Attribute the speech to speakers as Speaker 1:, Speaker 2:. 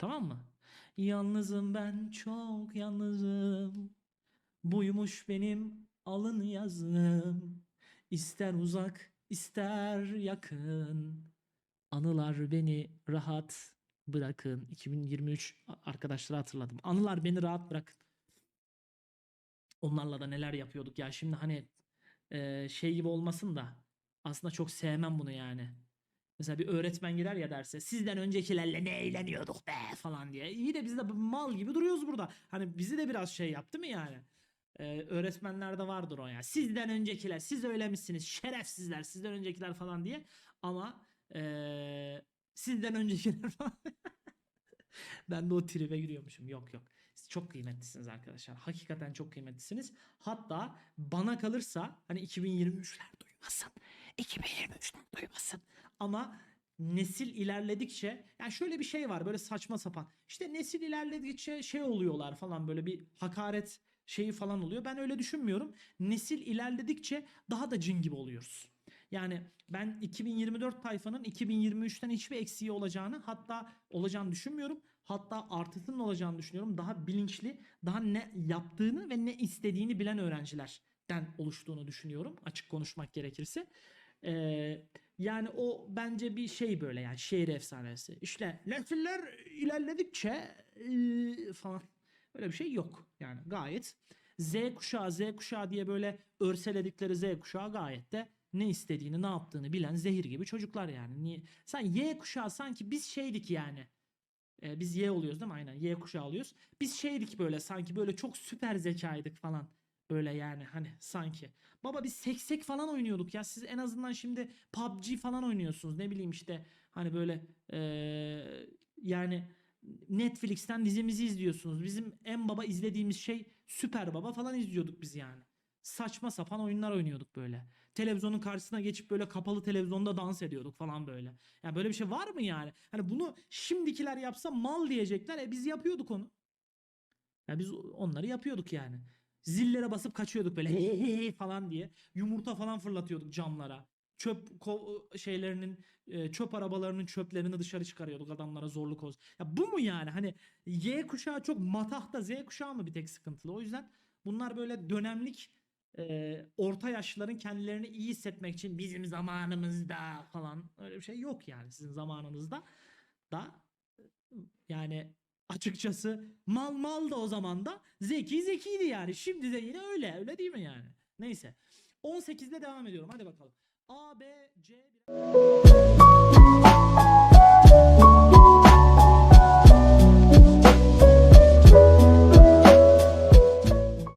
Speaker 1: Tamam mı? Yalnızım ben çok yalnızım. Buymuş benim alın yazım. İster uzak ister yakın. Anılar beni rahat bırakın. 2023 a- arkadaşları hatırladım. Anılar beni rahat bırakın. Onlarla da neler yapıyorduk ya. Şimdi hani şey gibi olmasın da aslında çok sevmem bunu yani. Mesela bir öğretmen girer ya derse sizden öncekilerle ne eğleniyorduk be falan diye. İyi de biz de mal gibi duruyoruz burada. Hani bizi de biraz şey yaptı mı yani? Ee, öğretmenlerde vardır o ya. Sizden öncekiler siz öyle misiniz? Şerefsizler sizden öncekiler falan diye. Ama ee, sizden öncekiler falan. ben de o tribe giriyormuşum. Yok yok. Siz çok kıymetlisiniz arkadaşlar. Hakikaten çok kıymetlisiniz. Hatta bana kalırsa hani 2023'ler duymasın. 2023'ler duymasın. Ama nesil ilerledikçe yani şöyle bir şey var böyle saçma sapan. İşte nesil ilerledikçe şey oluyorlar falan böyle bir hakaret şeyi falan oluyor. Ben öyle düşünmüyorum. Nesil ilerledikçe daha da cin gibi oluyoruz. Yani ben 2024 tayfanın 2023'ten hiçbir eksiği olacağını hatta olacağını düşünmüyorum. Hatta artısının olacağını düşünüyorum. Daha bilinçli, daha ne yaptığını ve ne istediğini bilen öğrencilerden oluştuğunu düşünüyorum. Açık konuşmak gerekirse. Ee, yani o bence bir şey böyle yani şehir efsanesi. İşte nesiller ilerledikçe ee, falan öyle bir şey yok. Yani gayet Z kuşağı Z kuşağı diye böyle örseledikleri Z kuşağı gayet de ne istediğini ne yaptığını bilen zehir gibi çocuklar yani. Niye? Sen Y kuşağı sanki biz şeydik yani. Ee, biz Y oluyoruz değil mi? Aynen Y kuşağı oluyoruz. Biz şeydik böyle sanki böyle çok süper zekaydık falan. Böyle yani hani sanki. Baba biz seksek falan oynuyorduk ya. Siz en azından şimdi PUBG falan oynuyorsunuz. Ne bileyim işte hani böyle eee, yani Netflix'ten dizimizi izliyorsunuz. Bizim en baba izlediğimiz şey Süper Baba falan izliyorduk biz yani. Saçma sapan oyunlar oynuyorduk böyle. Televizyonun karşısına geçip böyle kapalı televizyonda dans ediyorduk falan böyle. Ya böyle bir şey var mı yani? Hani bunu şimdikiler yapsa mal diyecekler. E biz yapıyorduk onu. Ya biz onları yapıyorduk yani. Zillere basıp kaçıyorduk böyle falan diye. Yumurta falan fırlatıyorduk camlara. Çöp şeylerinin çöp arabalarının çöplerini dışarı çıkarıyorduk adamlara zorlu koz. Ya bu mu yani? Hani Y kuşağı çok matahta Z kuşağı mı bir tek sıkıntılı? O yüzden bunlar böyle dönemlik e, orta yaşlıların kendilerini iyi hissetmek için bizim zamanımızda falan öyle bir şey yok yani sizin zamanınızda da yani açıkçası. Mal mal da o zaman da zeki zekiydi yani. Şimdi de yine öyle. Öyle değil mi yani? Neyse. 18'de devam ediyorum. Hadi bakalım. A, B, C...